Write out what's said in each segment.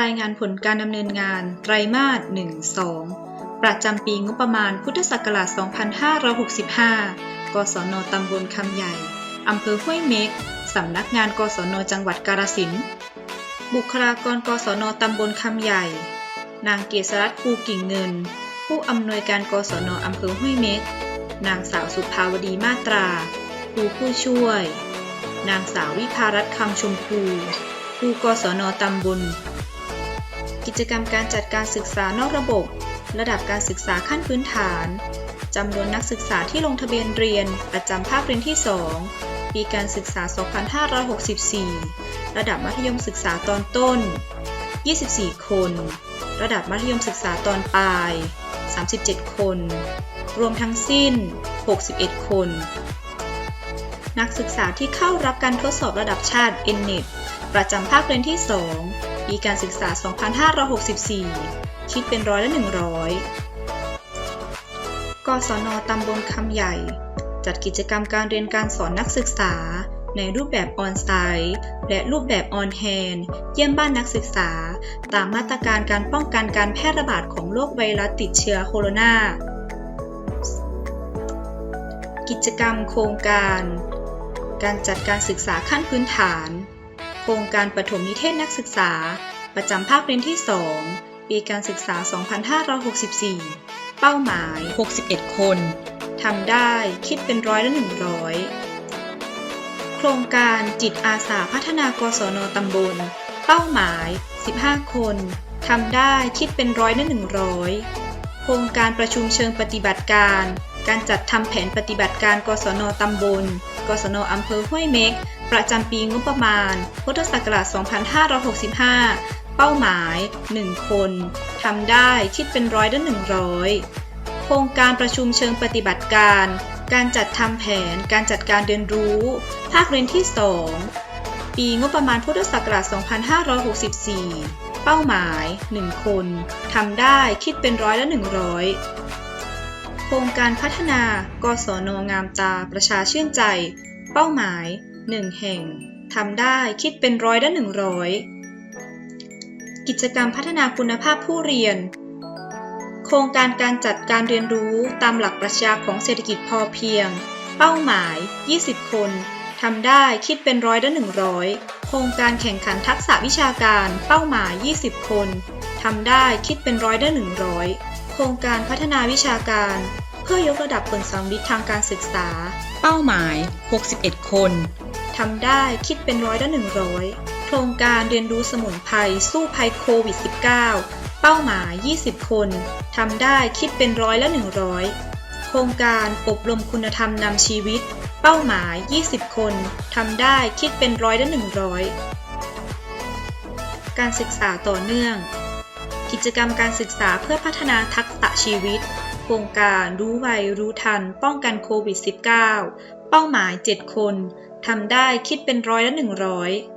รายงานผลการดำเนินงาน ไตรมาส 1-2 ประจำปีงบประมาณพุทธศักราช 2565 กศนตำบลคำใหญ่ อำเภอห้วยเม็ก สำนักงาน กศนจังหวัดกาฬสินธุ์บุคลากร กศนตำบลคำใหญ่ นางเกษรัตน์ภูกิ่งเงิน ผู้อำนวยการ กศนอำเภอห้วยเม็ก นางสาวสุภาวดีมาตรา ครูผู้ช่วย นางสาววิภารัตน์คำชมพูครูกศนตำบล กิจกรรมการจัดการศึกษานอกระบบ ระดับการศึกษาขั้นพื้นฐานจำนวนนักศึกษาที่ลงทะเบียนเรียนประจำภาคเรียนที่ 2 ปีการศึกษา 2564 ระดับมัธยมศึกษาตอนต้น 24 คน ระดับมัธยมศึกษาตอนปลาย 37 คน รวมทั้งสิ้น 61 คน นักศึกษาที่เข้ารับการทดสอบระดับชาติ NNET ประจำภาคเรียนที่ 2 ปีการศึกษา 2564 คิดเป็นร้อยละ 100 กศนตำบลคำใหญ่ จัดกิจกรรมการเรียนการสอนนักศึกษา ในรูปแบบออนไซต์และรูปแบบออนแฮนเยี่ยมบ้านนักศึกษา ตามมาตรการการป้องกันการแพร่ระบาดของโรคไวรัสติดเชื้อโคโรนากิจกรรมโครงการ การจัดการศึกษาขั้นพื้นฐาน โครงการปฐมนิเทศนักศึกษา ประจำภาคเรียนที่ 2 ปีการศึกษา 2564 เป้าหมาย 61 คนทำได้คิดเป็นร้อยละ 100 โครงการจิตอาสาพัฒนากศนตำบล เป้าหมาย 15 คนทำได้คิดเป็นร้อยละ 100 โครงการประชุมเชิงปฏิบัติการ การจัดทำแผนปฏิบัติการกศนตำบล กศนอำเภอห้วยเม็ก ประจำปีงบประมาณ พุทธศักราช 2565 เป้าหมาย 1 คนทำได้คิดเป็นร้อยละ100 โครงการประชุมเชิงปฏิบัติการ การจัดทำแผน การจัดการเรียนรู้ ภาคเรียนที่ 2 ปีงบประมาณพุทธศักราช 2564 เป้าหมาย 1 คนทำได้คิดเป็นร้อยละ100 ครงการพัฒนากศนงามตาประชาชื่นใจ เป้าหมาย 1 แห่งทำได้คิดเป็นร้อยละ100กิจกรรมพัฒนาคุณภาพผู้เรียน โครงการการจัดการเรียนรู้ตามหลักปรัชญาของเศรษฐกิจพอเพียง เป้าหมาย 20 คนทำได้คิดเป็นร้อยละ100โครงการแข่งขันทักษะวิชาการ เป้าหมาย 20 คนทำได้คิดเป็นร้อยละ100โครงการพัฒนาวิชาการ เพื่อยกระดับผลสำลิดทางการศึกษา เป้าหมาย 61 คนทำได้คิดเป็นร้อยละ100 โครงการเรียนรู้สมุนไพรสู้ภัยโควิด -19 เป้าหมาย 20 คนทำได้คิดเป็นร้อยละ100 โครงการอบรมคุณธรรมนำชีวิต เป้าหมาย 20 คนทำได้คิดเป็นร้อยละ100 การศึกษาต่อเนื่อง กิจกรรมการศึกษาเพื่อพัฒนาทักษะชีวิต โครงการรู้ไวรู้ทัน ป้องกันโควิด -19 เป้าหมาย 7 คนทำได้คิดเป็นร้อยละ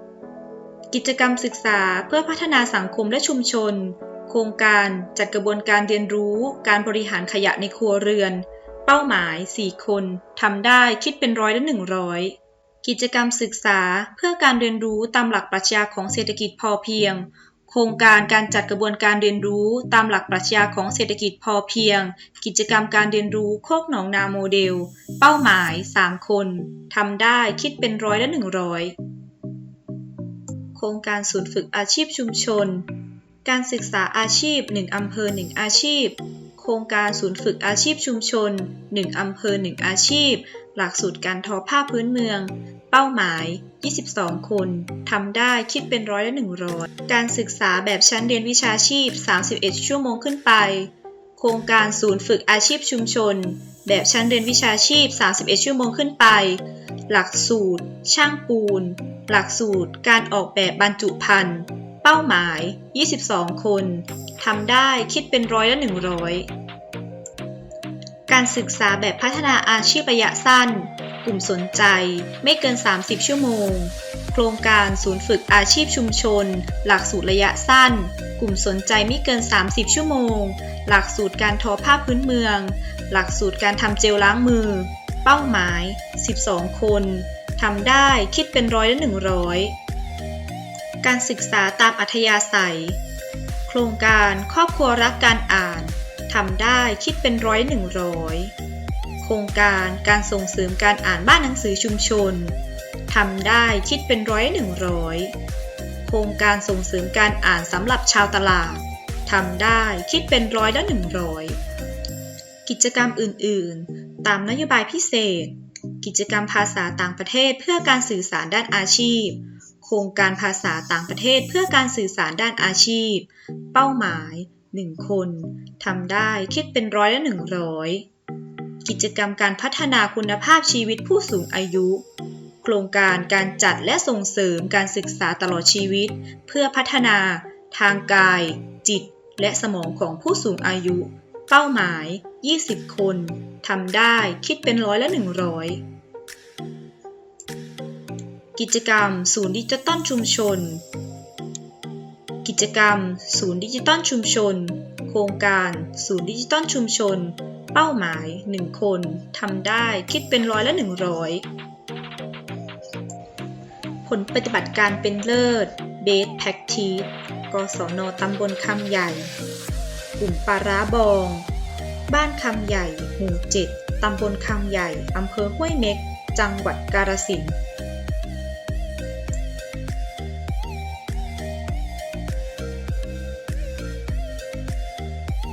100 กิจกรรมศึกษาเพื่อพัฒนาสังคมและชุมชน โครงการจัดกระบวนการเรียนรู้การบริหารขยะในครัวเรือน เป้าหมาย 4 คนทำได้คิดเป็นร้อยละ 100 กิจกรรมศึกษาเพื่อการเรียนรู้ตามหลักปรัชญาของเศรษฐกิจพอเพียง ครงการการจัดกระบวนการเรียนรู้ตามหลักปรัชญาของเศรษฐกิจพอเพียง กิจกรรมการเรียนรู้โคกหนองนาโมเดล เป้าหมาย 3 คนทำได้คิดเป็นร้อยละ 100 โครงการศูนย์ฝึกอาชีพชุมชน การศึกษาอาชีพ 1 อำเภอ 1 อาชีพ โครงการศูนย์ฝึกอาชีพชุมชน 1 อำเภอ 1 อาชีพ หลักสูตรการทอผ้าพื้นเมือง เป้าหมาย 22 คนทำได้คิดเป็นร้อยละ100 การศึกษาแบบชั้นเรียนวิชาชีพ 31 ชั่วโมงขึ้นไป โครงการศูนย์ฝึกอาชีพชุมชน แบบชั้นเรียนวิชาชีพ 31 ชั่วโมงขึ้นไป หลักสูตร ช่างปูน หลักสูตร การออกแบบบรรจุภัณฑ์ เป้าหมาย 22 คนทำได้คิดเป็นร้อยละ100 การศึกษาแบบพัฒนาอาชีพระยะสั้น กลุ่มสนใจ ไม่เกิน 30 ชั่วโมง โครงการศูนย์ฝึกอาชีพชุมชน หลักสูตรระยะสั้น กลุ่มสนใจไม่เกิน 30 ชั่วโมง หลักสูตรการทอผ้าพื้นเมือง หลักสูตรการทำเจลล้างมือ เป้าหมาย 12 คนทำได้คิดเป็นร้อยละ100 การศึกษาตามอัธยาศัย โครงการครอบครัวรักการอ่านทำได้คิดเป็นร้อยหนึ่งร้อย โครงการการส่งเสริมการอ่านบ้านหนังสือชุมชนทำได้คิดเป็นร้อยหนึ่งร้อยโครงการส่งเสริมการอ่านสำหรับชาวตลาดทำได้คิดเป็นร้อยละหนึ่งร้อยกิจกรรมอื่น ๆ ตามนโยบายพิเศษ กิจกรรมภาษาต่างประเทศเพื่อการสื่อสารด้านอาชีพ โครงการภาษาต่างประเทศเพื่อการสื่อสารด้านอาชีพ เป้าหมาย 1 คนทำได้คิดเป็นร้อยละ100 กิจกรรมการพัฒนาคุณภาพชีวิตผู้สูงอายุ โครงการการจัดและส่งเสริมการศึกษาตลอดชีวิต เพื่อพัฒนา ทางกาย จิต และสมองของผู้สูงอายุ เป้าหมาย 20 คนทำได้คิดเป็นร้อยละ 100 กิจกรรม ศูนย์ดิจิตอลชุมชน กิจกรรม ศูนย์ดิจิตอลชุมชน โครงการ ศูนย์ดิจิตอลชุมชน เป้าหมาย 1 คนทำได้คิดเป็นร้อยละ 100 ผลปฏิบัติการเป็นเลิศ Best Practice กศนตำบลคำใหญ่ กลุ่มปาร้าบอง บ้านคำใหญ่ หมู่7ตำบลคำใหญ่ อำเภอห้วยเม็ก จังหวัดกาฬสินธุ์